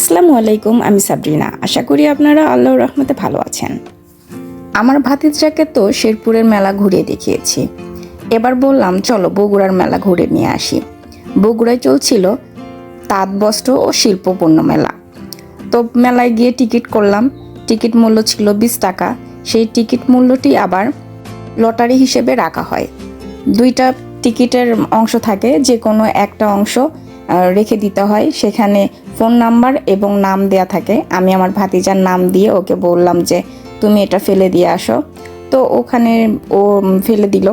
আসসালামু আলাইকুম, আমি সাবরিনা। আশা করি আপনারা আল্লাহর রহমতে ভালো আছেন। আমার ভাতিজাকে তো শেরপুরের মেলা ঘুরিয়ে দেখিয়েছি। এবার বললাম, চলো বগুড়ার মেলা ঘুরে নিয়ে আসি। বগুড়ায় চলছিল তাঁত বস্ত্র ও শিল্পপণ্য মেলা। তো মেলায় গিয়ে টিকিট করলাম। টিকিট মূল্য ছিল বিশ টাকা। সেই টিকিট মূল্যটি আবার লটারি হিসেবে রাখা হয়। দুইটা টিকিটের অংশ থাকে যে কোনো একটা অংশ রেখে দিতে হয়। সেখানে ফোন নাম্বার এবং নাম দেয়া থাকে। আমি আমার ভাতিজার নাম দিয়ে ওকে বললাম যে, তুমি এটা ফেলে দিয়ে আসো। তো ওখানে ও ফেলে দিল।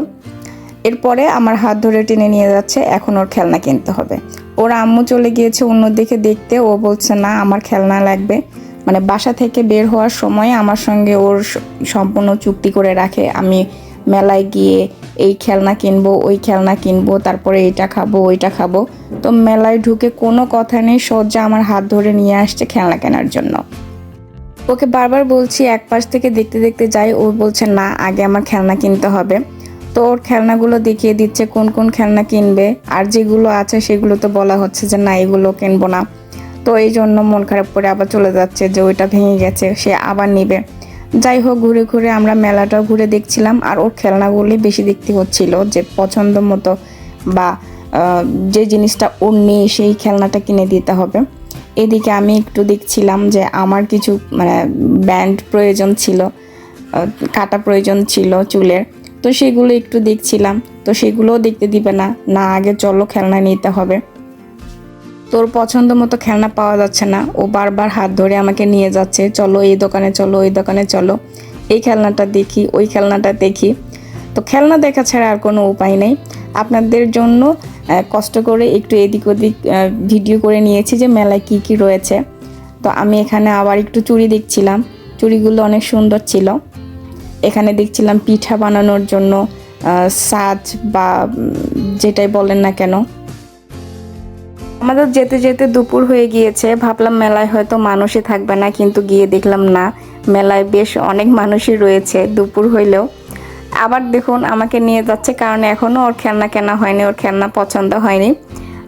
এরপরে আমার হাত ধরে টেনে নিয়ে যাচ্ছে। এখন ওর খেলনা কিনতে হবে। ওর আম্মু চলে গিয়েছে অন্যদিকে দেখতে। ও বলছে, না, আমার খেলনা লাগবে। মানে বাসা থেকে বের হওয়ার সময় আমার সঙ্গে ওর সম্পূর্ণ চুক্তি করে রাখে। আমি মেলায় গিয়ে এই খেলনা কিনবো, ওই খেলনা কিনবো, তারপরে এটা খাব, ওইটা খাব। তো মেলায় ঢুকে কোনো কথা নেই সজ্জা আমার হাত ধরে নিয়ে আসছে খেলনা কেনার জন্য। ওকে বারবার বলছি, এক পাশ থেকে দেখতে দেখতে যাই, ও বলছে, না, আগে আমার খেলনা কিনতে হবে। তো ওর খেলনাগুলো দেখিয়ে দিচ্ছে, কোন কোন খেলনা কিনবে, আর যেগুলো আছে সেগুলো তো বলা হচ্ছে যে, না, এগুলো কিনবো না। তো এই জন্য মন খারাপ করে আবার চলে যাচ্ছে যে, ওইটা ভেঙে গেছে, সে আবার নিবে। যাই হোক, ঘুরে ঘুরে আমরা মেলাটাও ঘুরে দেখছিলাম আর ওর খেলনাগুলি বেশি দেখতে হচ্ছিল যে পছন্দ মতো বা যে জিনিসটা ওর নেই সেই খেলনাটা কিনে দিতে হবে। এদিকে আমি একটু দেখছিলাম যে আমার কিছু মানে ব্যান্ড প্রয়োজন ছিল কাটা প্রয়োজন ছিল চুলের। তো সেগুলো একটু দেখছিলাম। তো সেগুলোও দেখতে দিবে না। না, আগে চলো খেলনা নিতে হবে। তোর পছন্দ মতো খেলনা পাওয়া যাচ্ছে না। ও বারবার হাত ধরে আমাকে নিয়ে যাচ্ছে, চলো এই দোকানে, চলো ওই দোকানে, চলো। এই খেলনাটা দেখি, ওই খেলনাটা দেখি। তো খেলনা দেখা ছাড়া আর কোনো উপায় নেই। আপনাদের জন্য কষ্ট করে একটু এদিক ওদিক ভিডিও করে নিয়েছি যে মেলায় কি কি রয়েছে। তো আমি এখানে আবার একটু চুড়ি দেখছিলাম। চুড়িগুলো অনেক সুন্দর ছিল। এখানে দেখছিলাম পিঠা বানানোর জন্য সাজ বা যেটাই বলেন না কেন আমাদের যেতে যেতে দুপুর হয়ে গিয়েছে। ভাবলাম মেলায় হয়তো মানুষই থাকবে না, কিন্তু গিয়ে দেখলাম না, মেলায় বেশ অনেক মানুষই রয়েছে দুপুর হইলেও। আবার দেখুন আমাকে নিয়ে যাচ্ছে, কারণ এখনও ওর খেলনা কেনা হয়নি, ওর খেলনা পছন্দ হয়নি।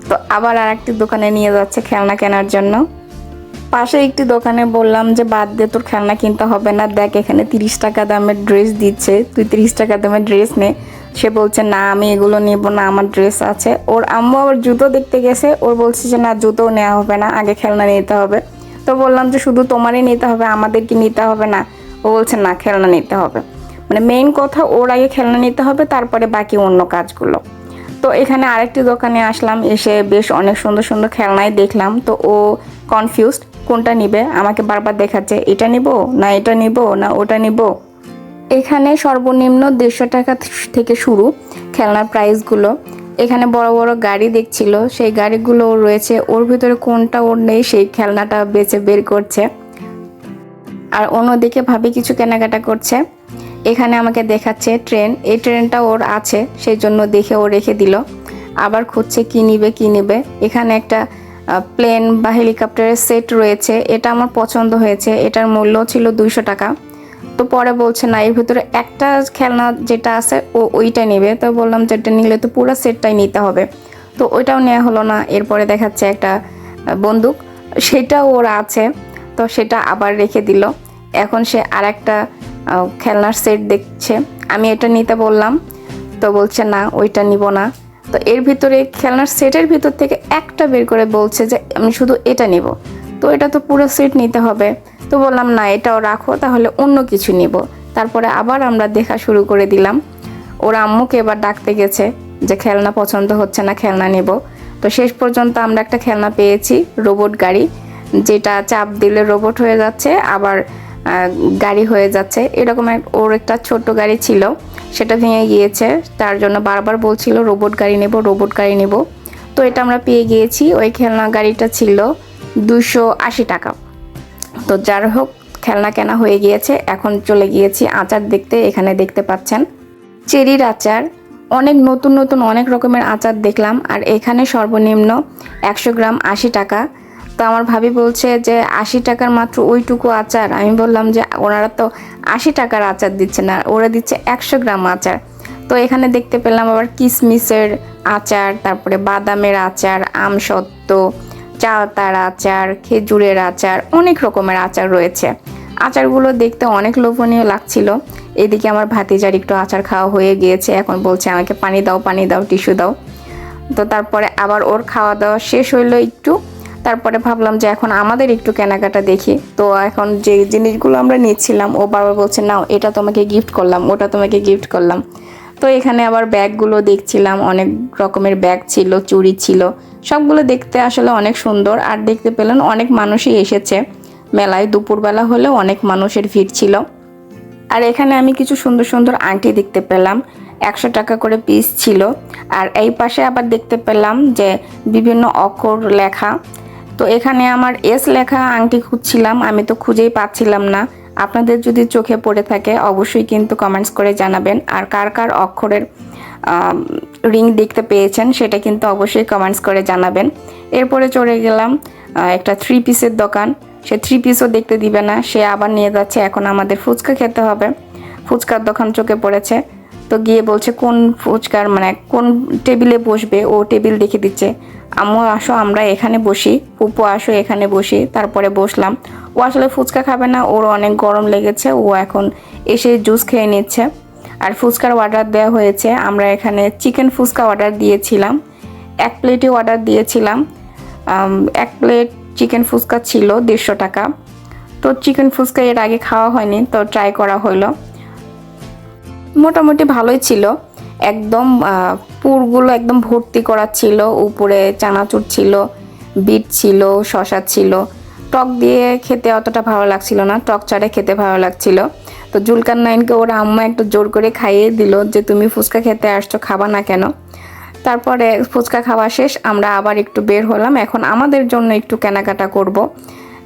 তো আবার আর একটি দোকানে নিয়ে যাচ্ছে খেলনা কেনার জন্য। পাশে একটি দোকানে বললাম যে, বাদ দিয়ে তোর খেলনা কিনতে হবে না, দেখ এখানে তিরিশ টাকা দামের ড্রেস দিচ্ছে। তুই তিরিশ টাকা দামের ড্রেস নে। সে বলছে, না, আমি এগুলো নিব না, আমার ড্রেস আছে। ওর আম্মু আবার জুতো দেখতে গেছে, ওর বলছে যে, না, জুতোও নেওয়া হবে না, আগে খেলনা নিতে হবে। তো বললাম যে, শুধু তোমারই নিতে হবে আমাদের কি নিতে হবে না। ও বলছে, না, খেলনা নিতে হবে। মানে মেইন কথা, ওর আগে খেলনা নিতে হবে, তারপরে বাকি অন্য কাজগুলো। তো এখানে আরেকটি দোকানে আসলাম, এসে বেশ অনেক সুন্দর সুন্দর খেলনাই দেখলাম। তো ও কনফিউজড কোনটা নিবে? আমাকে বারবার দেখাচ্ছে, এটা নিব না, এটা নিব না, ওটা নিব? এখানে সর্বনিম্ন দেড়শো টাকা থেকে শুরু খেলনার প্রাইসগুলো। এখানে বড় বড় গাড়ি দেখছিল, সেই গাড়িগুলো রয়েছে। ওর ভিতরে কোনটা ওর নেই, সেই খেলনাটা বেছে বের করছে। আর অন্যদিকে ভাবি কিছু কেনাকাটা করছে। এখানে আমাকে দেখাচ্ছে ট্রেন। এই ট্রেনটা ওর আছে, সেই জন্য দেখে ও রেখে দিল। আবার খুঁজছে কী নিবে, কী নেবে। এখানে একটা প্লেন বা হেলিকপ্টারের সেট রয়েছে। এটা আমার পছন্দ হয়েছে। এটার মূল্য ছিল দুইশো টাকা। তো পরে বলছে, না, এর ভিতরে একটা খেলনা যেটা আছে, ও ওইটা নেবে। তো বললাম যে, এটা নিলে তো পুরো সেটটাই নিতে হবে। তো ওইটাও নেওয়া হলো না। এরপরে দেখাচ্ছে একটা বন্দুক। সেটাও ওর আছে, তো সেটা আবার রেখে দিল। এখন সে আর একটা খেলনার সেট দেখছে। আমি এটা নিতে বললাম, তো বলছে, না, ওইটা নিব না। তো এর ভিতরে খেলনার সেটের ভিতর থেকে একটা বের করে বলছে যে, আমি শুধু এটা নিব। তো এটা তো পুরো সেট নিতে হবে। তো বললাম, না, এটাও রাখো, তাহলে অন্য কিছু নিব। তারপরে আবার আমরা দেখা শুরু করে দিলাম। ওর আম্মুকে এবার ডাকতে গেছে যে, খেলনা পছন্দ হচ্ছে না, খেলনা নেব। তো শেষ পর্যন্ত আমরা একটা খেলনা পেয়েছি, রোবট গাড়ি, যেটা চাপ দিলে রোবট হয়ে যাচ্ছে, আবার গাড়ি হয়ে যাচ্ছে। এরকম এক, ওর একটা ছোট গাড়ি ছিল, সেটা ভেঙে গিয়েছে। তার জন্য বারবার বলছিল, রোবট গাড়ি নেব, রোবট গাড়ি নেব। তো এটা আমরা পেয়ে গিয়েছি। ওই খেলনা গাড়িটা ছিল দুশো আশি টাকা। তো যার হোক, খেলনা কেনা হয়ে গিয়েছে। এখন চলে গিয়েছি আচার দেখতে, এখানে দেখতে পাচ্ছেন। চেরির আচার। অনেক নতুন নতুন, অনেক রকমের আচার দেখলাম। আর এখানে সর্বনিম্ন একশো গ্রাম আশি টাকা। তো আমার ভাবি বলছে যে, আশি টাকার মাত্র ওইটুকু আচার। আমি বললাম যে, ওনারা তো আশি টাকার আচার দিচ্ছে না, ওরা দিচ্ছে একশো গ্রাম আচার। তো এখানে দেখতে পেলাম আবার কিসমিসের আচার, তারপরে বাদামের আচার, আমসত্ত্ব চালতার আচার, খেজুরের আচার, অনেক রকমের আচার রয়েছে। আচারগুলো দেখতে অনেক লোভনীয় লাগছিল। এদিকে আমার ভাতিজার একটু আচার খাওয়া হয়ে গিয়েছে, এখন বলছে আমাকে পানি দাও পানি দাও, টিস্যু দাও। তো তারপরে আবার ওর খাওয়া দাওয়া শেষ হইল একটু। তারপরে ভাবলাম যে এখন আমাদের একটু কেনাকাটা দেখি। তো এখন যে জিনিসগুলো আমরা নিচ্ছিলাম, ও বাবা বলছে, নাও, এটা তোমাকে গিফট করলাম, ওটা তোমাকে গিফট করলাম। তো এখানে আবার ব্যাগগুলো দেখছিলাম, অনেক রকমের ব্যাগ ছিল, চুড়ি ছিল, সবগুলো দেখতে আসলে অনেক সুন্দর। আর দেখতে পেলেন অনেক মানুষই এসেছে। মেলায় দুপুরবেলা হলেও অনেক মানুষের ভিড় ছিল। আর এখানে আমি কিছু সুন্দর সুন্দর আংটি দেখতে পেলাম। একশো টাকা করে পিস ছিল। আর এই পাশে আবার দেখতে পেলাম যে বিভিন্ন অক্ষর লেখা। তো এখানে আমার এস লেখা আংটি খুঁজছিলাম, আমি তো খুঁজেই পাচ্ছিলাম না। আপনাদের যদি চোখে পড়ে থাকে, অবশ্যই কিন্তু কমেন্টস করে জানাবেন। আর কার কার অক্ষরের রিং দেখতে পেয়েছেন, সেটা কিন্তু অবশ্যই কমেন্টস করে জানাবেন। এরপরে চলে গেলাম একটা থ্রি পিসের দোকান। সে থ্রি পিসও দেখতে দিবে না, সে আবার নিয়ে যাচ্ছে, এখন আমাদের ফুচকা খেতে হবে। ফুচকার দোকান চোখে পড়েছে। তো গিয়ে বলছে, কোন ফুচকার মানে কোন টেবিলে বসবে? ও টেবিল দেখে দিচ্ছে, আম্মু আসো, আমরা এখানে বসি পুপু আসো, এখানে বসি। তারপরে বসলাম। ও আসলে ফুচকা খাবে না, ওর অনেক গরম লেগেছে, ও এখন এসে জুস খেয়ে নিচ্ছে। আর ফুচকার অর্ডার দেওয়া হয়েছে, আমরা এখানে চিকেন ফুচকা অর্ডার দিয়েছিলাম, এক প্লেটে অর্ডার দিয়েছিলাম এক প্লেট চিকেন ফুচকা ছিল দেড়শো টাকা। তো চিকেন ফুচকা এর আগে খাওয়া হয়নি, তো ট্রাই করা হলো। মোটামুটি ভালোই ছিল। একদম পুরগুলো একদম ভর্তি করা ছিল, উপরে চানাচুর ছিল, বিট ছিল, শশা ছিল। টক দিয়ে খেতে অতটা ভালো লাগছিল না, টক চারে খেতে ভালো লাগছিল। তো জুলকার নাইনকে ওর আম্মা একটু জোর করে খাইয়ে দিল যে, তুমি ফুচকা খেতে আসছো, খাবা না কেন? তারপরে ফুচকা খাওয়া শেষ, আমরা আবার একটু বের হলাম। এখন আমাদের জন্য একটু কেনাকাটা করব।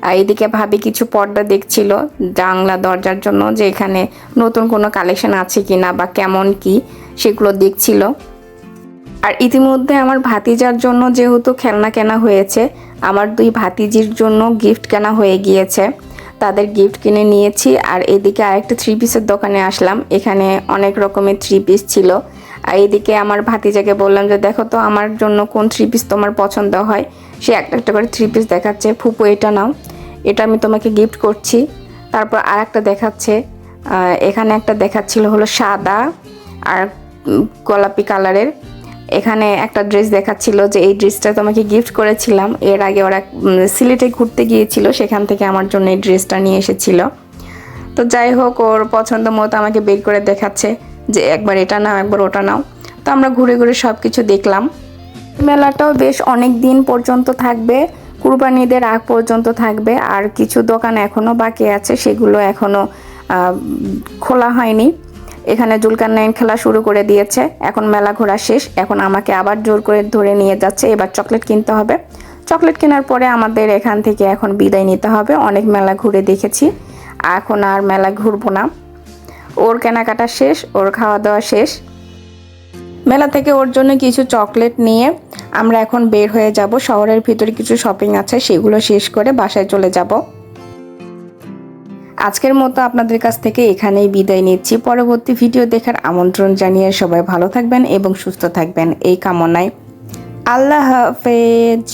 আর এদিকে ভাবি কিছু পর্দা দেখছিল জানলা দরজার জন্য যে এখানে নতুন কোনো কালেকশন আছে কি না বা কেমন কি সেগুলো দেখছিল। আর ইতিমধ্যে আমার ভাতিজার জন্য যেহেতু খেলনা কেনা হয়েছে, আমার দুই ভাতিজির জন্য গিফট কেনা হয়ে গিয়েছে। তাদের গিফট কিনে নিয়েছি আর এদিকে আরেকটা থ্রি পিসের দোকানে আসলাম, এখানে অনেক রকমের থ্রি পিস ছিল। আর এদিকে আমার ভাতিজাকে বললাম যে, দেখো তো, আমার জন্য কোন থ্রি পিস তোমার পছন্দ হয়? সে একটা একটা করে থ্রি পিস দেখাচ্ছে, ফুপু, এটা নাও। এটা আমি তোমাকে গিফট করছি। তারপর আর একটা দেখাচ্ছে এখানে একটা দেখাচ্ছিল হলো সাদা আর গোলাপি কালারের। এখানে একটা ড্রেস দেখাচ্ছিল যে এই ড্রেসটা তোমাকে গিফট করেছিলাম। এর আগে ওরা সিলেটে ঘুরতে গিয়েছিল, সেখান থেকে আমার জন্য এই ড্রেসটা নিয়ে এসেছিল। তো যাই হোক, ওর পছন্দ মতো আমাকে বের করে দেখাচ্ছে যে একবার এটা নাও, একবার ওটা নাও। তো আমরা ঘুরে ঘুরে সব কিছু দেখলাম। মেলাটাও বেশ অনেক দিন পর্যন্ত থাকবে। কুরবানিদের আগ পর্যন্ত থাকবে, আর কিছু দোকান এখনও বাকি আছে, সেগুলো এখনও খোলা হয়নি। এখানে জুলকার নাইন খেলা শুরু করে দিয়েছে, এখন মেলা ঘোরা শেষ, এখন আমাকে আবার জোর করে ধরে নিয়ে যাচ্ছে, এবার চকলেট কিনতে হবে। চকলেট কেনার পরে আমাদের এখান থেকে এখন বিদায় নিতে হবে, অনেক মেলা ঘুরে দেখেছি, এখন আর মেলা ঘুরবো না। ওর কেনাকাটা শেষ, ওর খাওয়া দাওয়া শেষ মেলা থেকে ওর জন্য কিছু চকলেট নিয়ে আমরা এখন বের হয়ে যাব। শহরের ভিতরে কিছু শপিং আছে, সেগুলো শেষ করে বাসায় চলে যাব। আজকের মতো আপনাদের কাছ থেকে এখানেই বিদায় নিচ্ছি। পরবর্তী ভিডিও দেখার আমন্ত্রণ জানিয়ে সবাই ভালো থাকবেন এবং সুস্থ থাকবেন। এই কামনায় আল্লাহ হাফেজ।